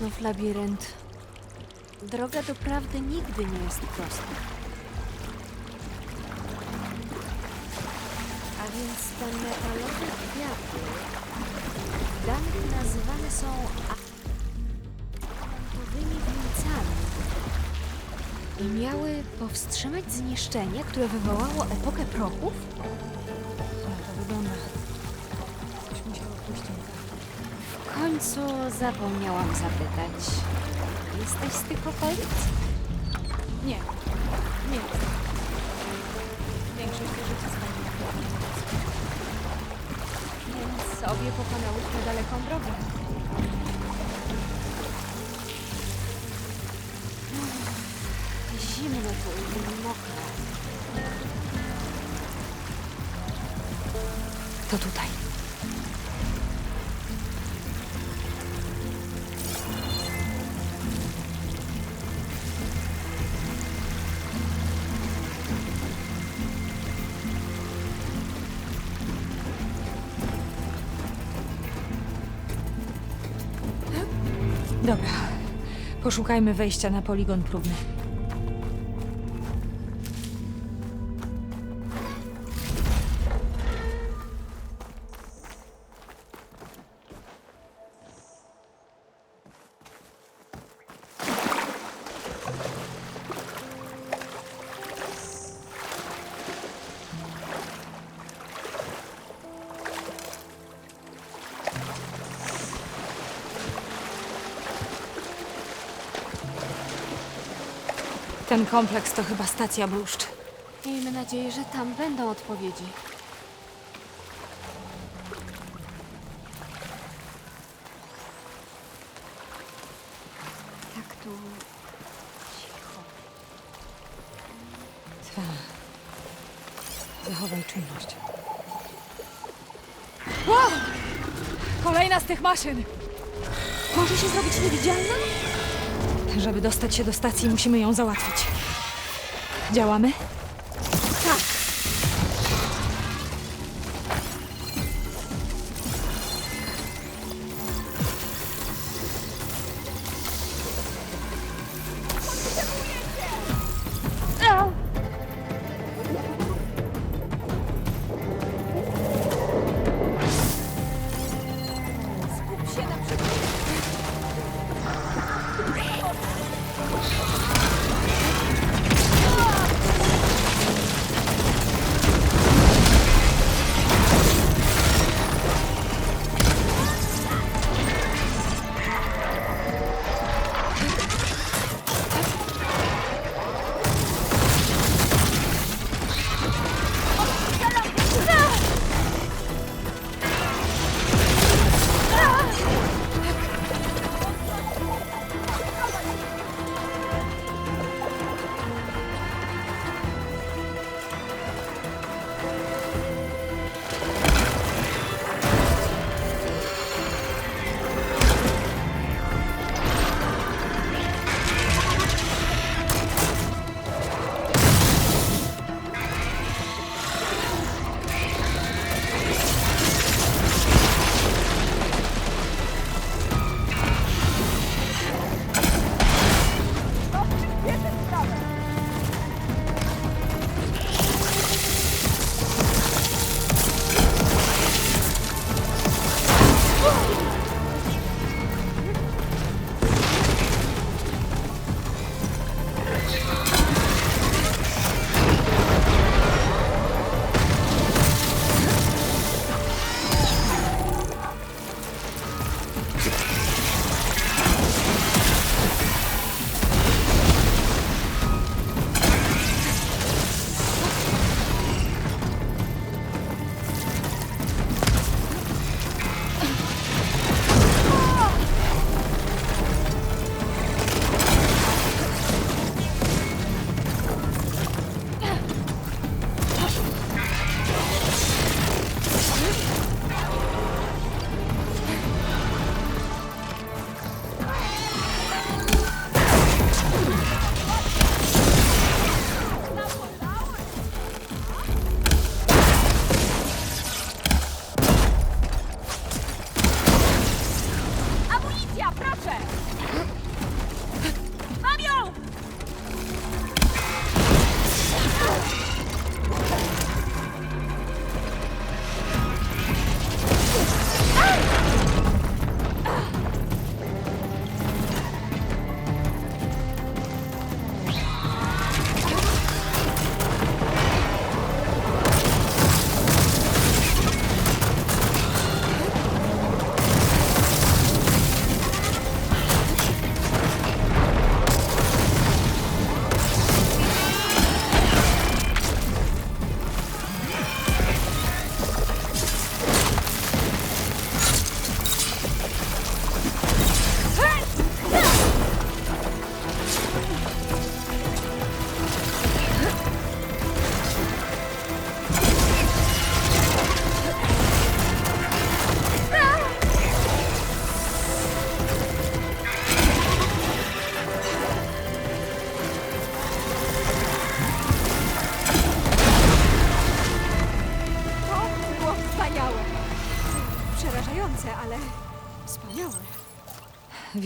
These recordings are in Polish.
znów labirynt. Droga do prawdy nigdy nie jest prosta. A więc te metalowe kwiaty w danych nazywane są atomowymi wieńcami i miały powstrzymać zniszczenie, które wywołało epokę prochów? To wygląda. Końcu zapomniałam zapytać. Jesteś z tych okolic? Nie. Nie. Większość życia spędziłam. Więc sobie pokonałyśmy daleką drogę. Poszukajmy wejścia na poligon próbny. Ten kompleks to chyba stacja bluszcz. Miejmy nadzieję, że tam będą odpowiedzi. Tak tu cicho. Ta. Zachowaj czujność. Kolejna z tych maszyn! Może się zrobić niewidzialna? Żeby dostać się do stacji, musimy ją załatwić. Działamy?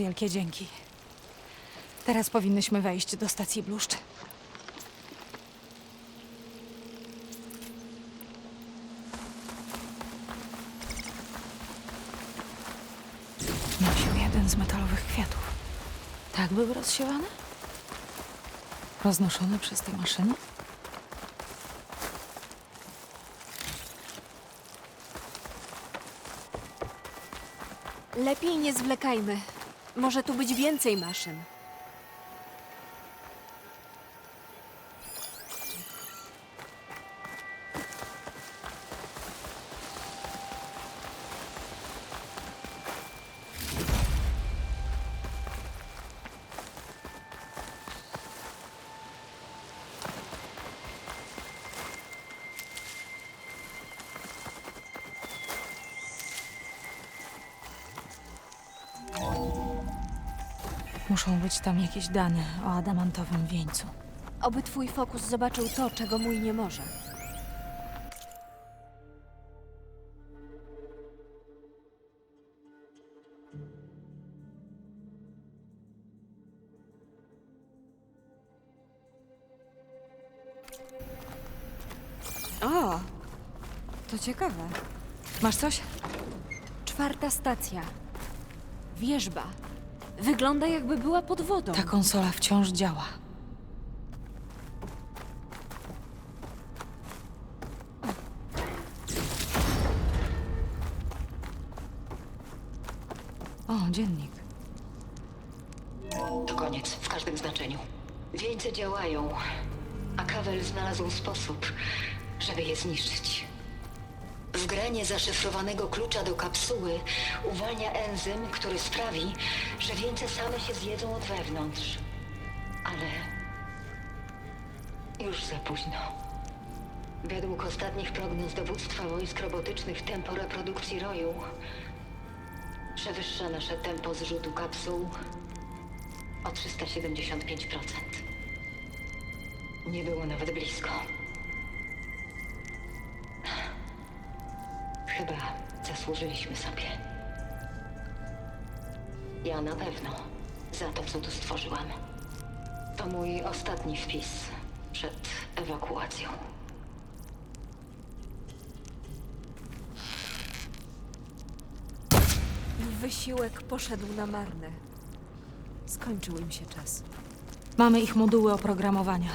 Wielkie dzięki. Teraz powinnyśmy wejść do stacji bluszcz. Nosił jeden z metalowych kwiatów. Tak były rozsiewane? Roznoszone przez tę maszynę? Lepiej nie zwlekajmy. Może tu być więcej maszyn. Muszą być tam jakieś dane o adamantowym wieńcu. Oby twój fokus zobaczył to, czego mój nie może. O, to ciekawe. Masz coś? Czwarta stacja. Wieżba. Wygląda jakby była pod wodą. Ta konsola wciąż działa. O, dziennik. To koniec w każdym znaczeniu. Wieńce działają, a Kawel znalazł sposób, żeby je zniszczyć. Wgranie zaszyfrowanego klucza do kapsuły uwalnia enzym, który sprawi, że wieńce same się zjedzą od wewnątrz. Ale już za późno. Według ostatnich prognoz dowództwa wojsk robotycznych tempo reprodukcji roju przewyższa nasze tempo zrzutu kapsuł o 375%. Nie było nawet blisko. Chyba zasłużyliśmy sobie. Ja na pewno za to, co tu stworzyłam. To mój ostatni wpis przed ewakuacją. Wysiłek poszedł na marne. Skończył im się czas. Mamy ich moduły oprogramowania.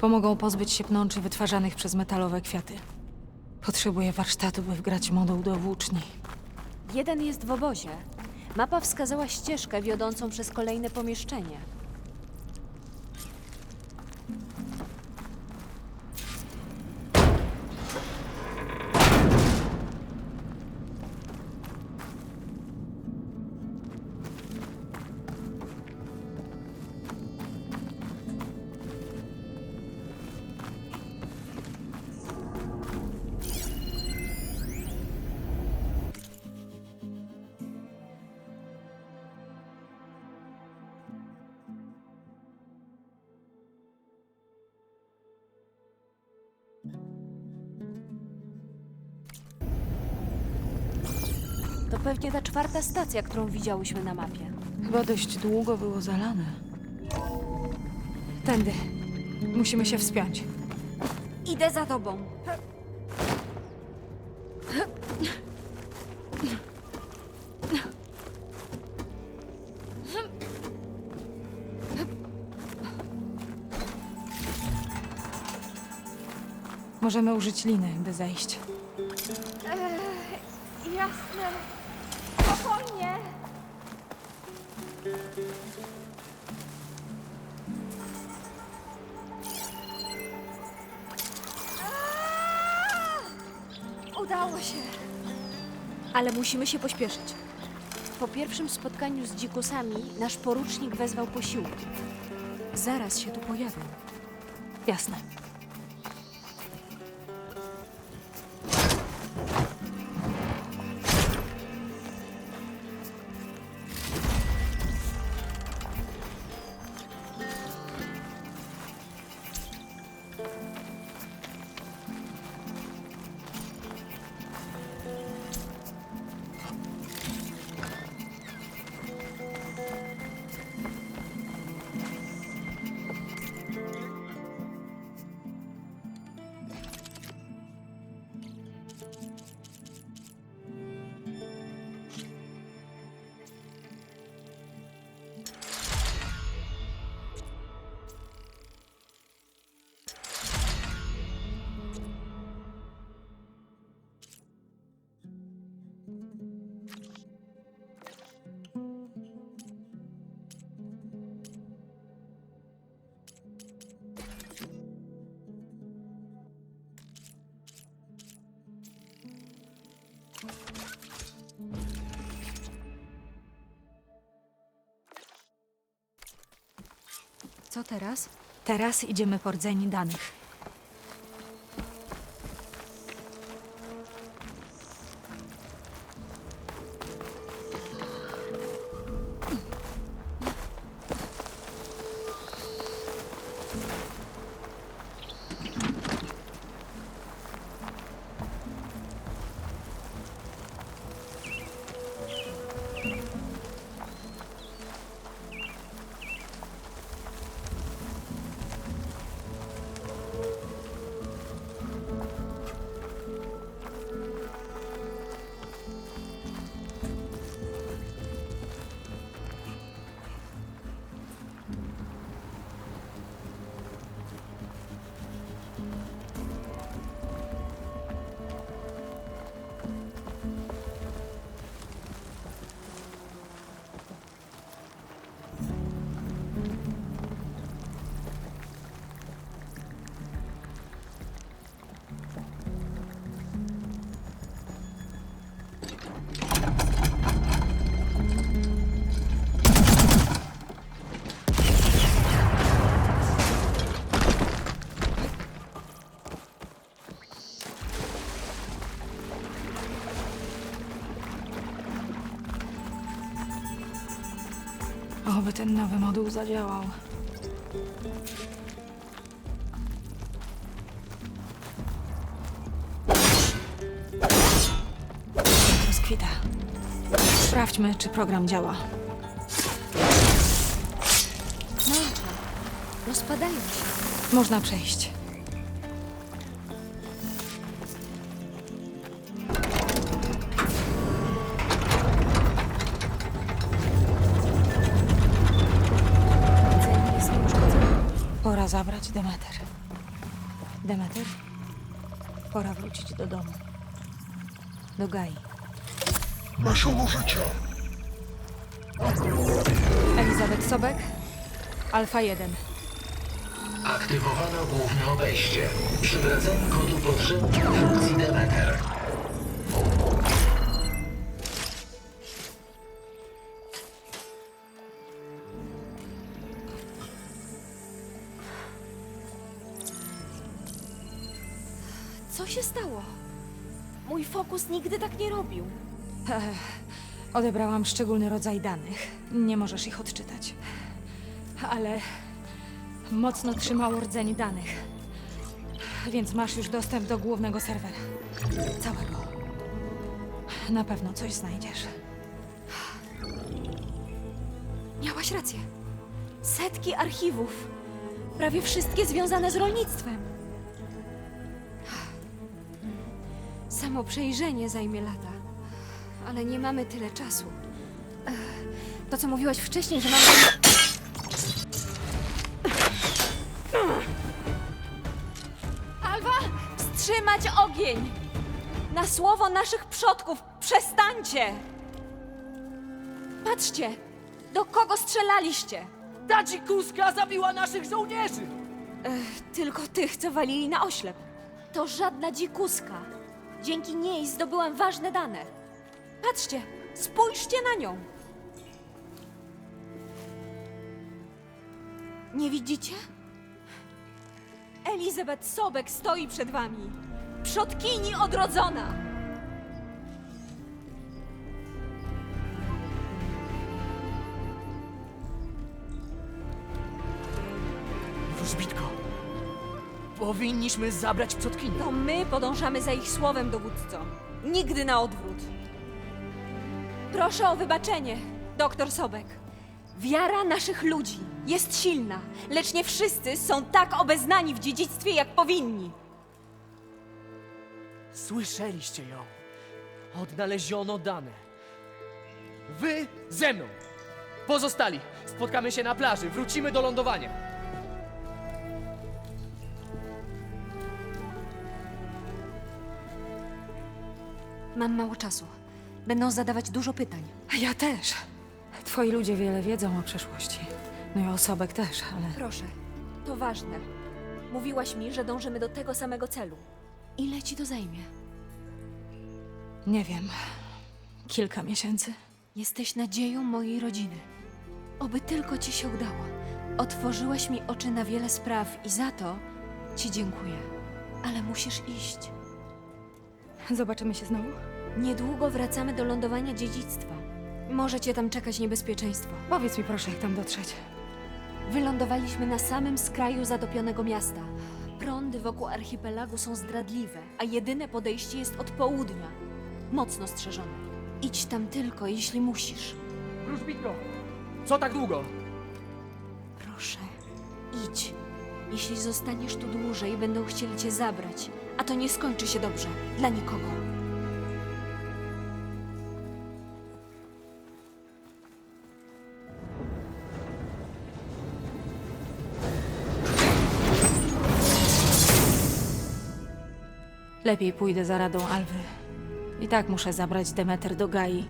Pomogą pozbyć się pnączy wytwarzanych przez metalowe kwiaty. Potrzebuję warsztatu, by wgrać moduł do włóczni. Jeden jest w obozie. Mapa wskazała ścieżkę wiodącą przez kolejne pomieszczenie. To pewnie ta czwarta stacja, którą widziałyśmy na mapie. Chyba dość długo było zalane. Tędy. Musimy się wspiąć. Idę za tobą. Możemy użyć liny, by zejść. Jasne. Udało się. Ale musimy się pośpieszyć. Po pierwszym spotkaniu z dzikusami nasz porucznik wezwał posiłki. Zaraz się tu pojawią. Jasne. Co teraz? Teraz idziemy po rdzeni danych. Ten nowy moduł zadziałał. Rozkwita. Sprawdźmy, czy program działa. Mącze. Rozpadają się. Można przejść. Demeter. Demeter? Pora wrócić do domu. Do Gai. Nasiono życia. Elizabeth Sobek? Alfa 1. Aktywowano główne obejście. Przywracanie kodu potrzebnych funkcji Demeter. Mój fokus nigdy tak nie robił. Odebrałam szczególny rodzaj danych. Nie możesz ich odczytać. Ale mocno trzymało rdzeń danych. Więc masz już dostęp do głównego serwera. Całego. Na pewno coś znajdziesz. Miałaś rację. Setki archiwów. Prawie wszystkie związane z rolnictwem. Samo przejrzenie zajmie lata. Ale nie mamy tyle czasu. Ech, To, co mówiłaś wcześniej, że mamy... Alwa! Wstrzymać ogień! Na słowo naszych przodków! Przestańcie! Patrzcie! Do kogo strzelaliście? Ta dzikuska zabiła naszych żołnierzy! Tylko tych, co walili na oślep. To żadna dzikuska. Dzięki niej zdobyłam ważne dane. Patrzcie, spójrzcie na nią. Nie widzicie? Elizabeth Sobek stoi przed wami. Przodkini odrodzona. Powinniśmy zabrać przodkinię. To my podążamy za ich słowem, dowódco. Nigdy na odwrót. Proszę o wybaczenie, doktor Sobek. Wiara naszych ludzi jest silna, lecz nie wszyscy są tak obeznani w dziedzictwie, jak powinni. Słyszeliście ją. Odnaleziono dane. Wy ze mną. Pozostali. Spotkamy się na plaży. Wrócimy do lądowania. Mam mało czasu. Będą zadawać dużo pytań. A ja też. Twoi ludzie wiele wiedzą o przeszłości. No i o Sobek też, ale Proszę, to ważne. Mówiłaś mi, że dążymy do tego samego celu. Ile ci to zajmie? nie wiem. Kilka miesięcy. Jesteś nadzieją mojej rodziny. Oby tylko ci się udało. Otworzyłeś mi oczy na wiele spraw i za to ci dziękuję. Ale musisz iść. Zobaczymy się znowu? Niedługo wracamy do lądowania dziedzictwa. Może cię tam czekać niebezpieczeństwo. Powiedz mi proszę, jak tam dotrzeć. Wylądowaliśmy na samym skraju zatopionego miasta. Prądy wokół archipelagu są zdradliwe, a jedyne podejście jest od południa. Mocno strzeżone. Idź tam tylko, jeśli musisz. Wróżbitko! Co tak długo? Proszę, idź. Jeśli zostaniesz tu dłużej, będą chcieli cię zabrać, a to nie skończy się dobrze dla nikogo. Lepiej pójdę za radą Alwy. I tak muszę zabrać Demeter do Gai.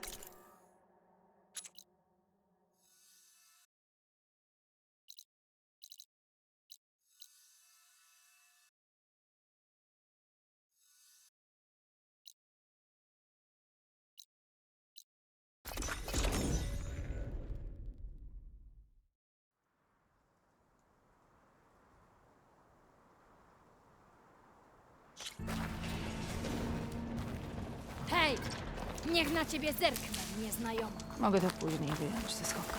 Hej! Niech na ciebie zerknę, nieznajomo. Mogę to później wyjąć ze schowka.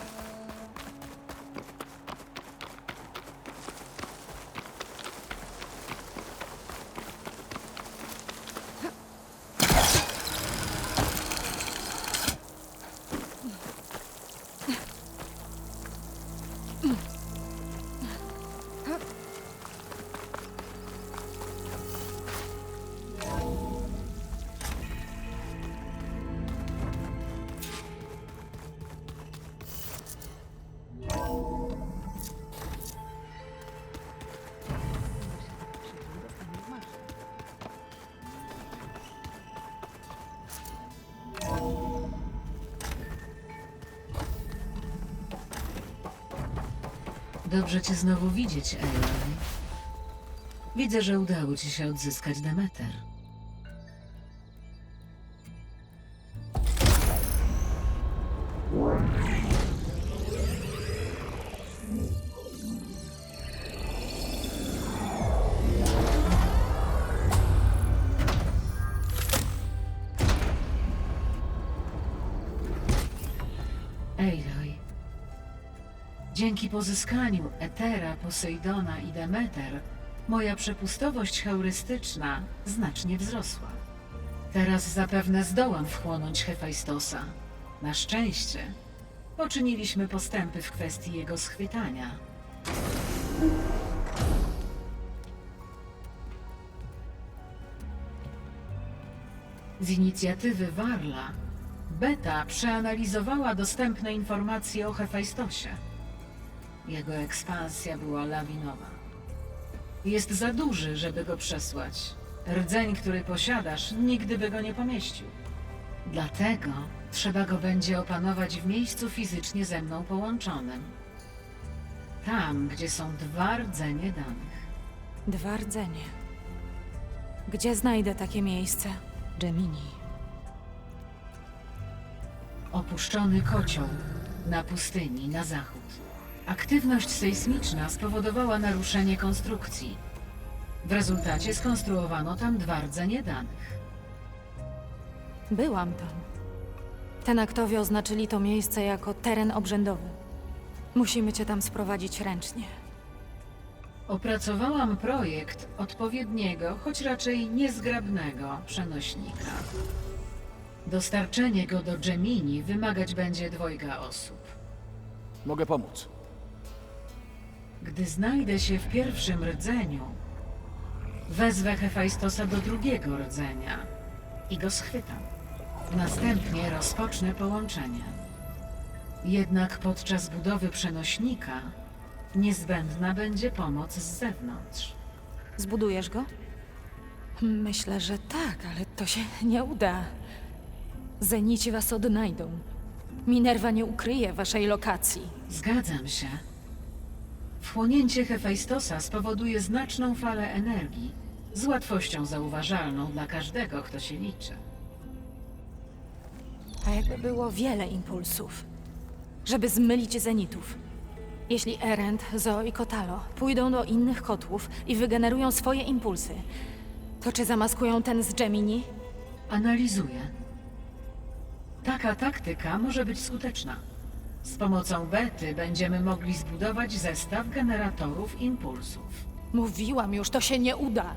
Dobrze cię znowu widzieć, Aloy. Widzę, że udało ci się odzyskać Demeter. Aloy. Dzięki pozyskaniu Etera, Posejdona i Demeter, moja przepustowość heurystyczna znacznie wzrosła. Teraz zapewne zdołam wchłonąć Hefajstosa. Na szczęście poczyniliśmy postępy w kwestii jego schwytania. Z inicjatywy Warla Beta przeanalizowała dostępne informacje o Hefajstosie. Jego ekspansja była lawinowa. Jest za duży, żeby go przesłać. Rdzeń, który posiadasz, nigdy by go nie pomieścił. Dlatego trzeba go będzie opanować w miejscu fizycznie ze mną połączonym. Tam, gdzie są dwa rdzenie danych. Dwa rdzenie. Gdzie znajdę takie miejsce? Gemini. Opuszczony kocioł na pustyni na zachód. Aktywność sejsmiczna spowodowała naruszenie konstrukcji. W rezultacie skonstruowano tam dwa rdzenie danych. Byłam tam. Tenaktowie oznaczyli to miejsce jako teren obrzędowy. Musimy cię tam sprowadzić ręcznie. Opracowałam projekt odpowiedniego, choć raczej niezgrabnego przenośnika. Dostarczenie go do Gemini wymagać będzie dwojga osób. Mogę pomóc. Gdy znajdę się w pierwszym rdzeniu, wezwę Hefajstosa do drugiego rdzenia i go schwytam. Następnie rozpocznę połączenie. Jednak podczas budowy przenośnika niezbędna będzie pomoc z zewnątrz. Zbudujesz go? Myślę, że tak, ale to się nie uda. Zenici was odnajdą. Minerva nie ukryje waszej lokacji. Zgadzam się. Wchłonięcie Hefajstosa spowoduje znaczną falę energii, z łatwością zauważalną dla każdego, kto się liczy. A jakby było wiele impulsów, żeby zmylić zenitów. Jeśli Erend, Zo i Kotalo pójdą do innych kotłów i wygenerują swoje impulsy, to czy zamaskują ten z Gemini? Analizuję. Taka taktyka może być skuteczna. Z pomocą bety będziemy mogli zbudować zestaw generatorów impulsów. Mówiłam już, to się nie uda.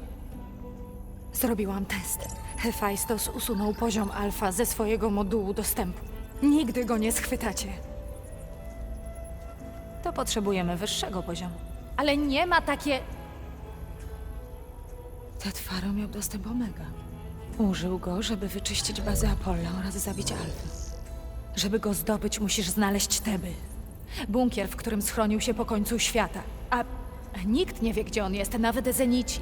Zrobiłam test. Hephaistos usunął poziom alfa ze swojego modułu dostępu. Nigdy go nie schwytacie. To potrzebujemy wyższego poziomu. Ale nie ma takie... Tetfaro miał dostęp Omega. Użył go, żeby wyczyścić bazę Apollo oraz zabić Alfę. Żeby go zdobyć, musisz znaleźć Teby. Bunkier, w którym schronił się po końcu świata. A nikt nie wie, gdzie on jest, nawet Zenici.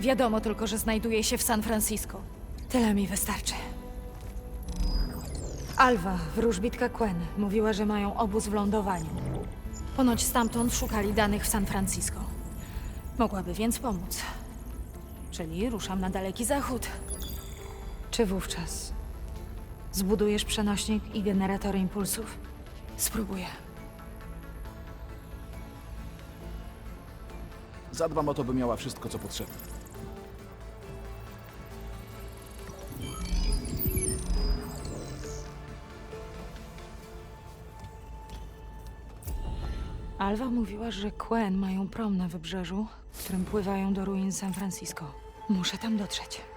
Wiadomo tylko, że znajduje się w San Francisco. Tyle mi wystarczy. Alwa, wróżbitka Quen, mówiła, że mają obóz w lądowaniu. Ponoć stamtąd szukali danych w San Francisco. Mogłaby więc pomóc. Czyli ruszam na daleki zachód. Czy wówczas zbudujesz przenośnik i generator impulsów? Spróbuję. Zadbam o to, by miała wszystko, co potrzebne. Alwa mówiła, że Quen mają prom na wybrzeżu, którym pływają do ruin San Francisco. Muszę tam dotrzeć.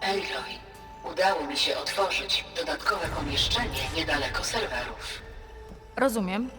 Aloy, udało mi się otworzyć dodatkowe pomieszczenie niedaleko serwerów. Rozumiem.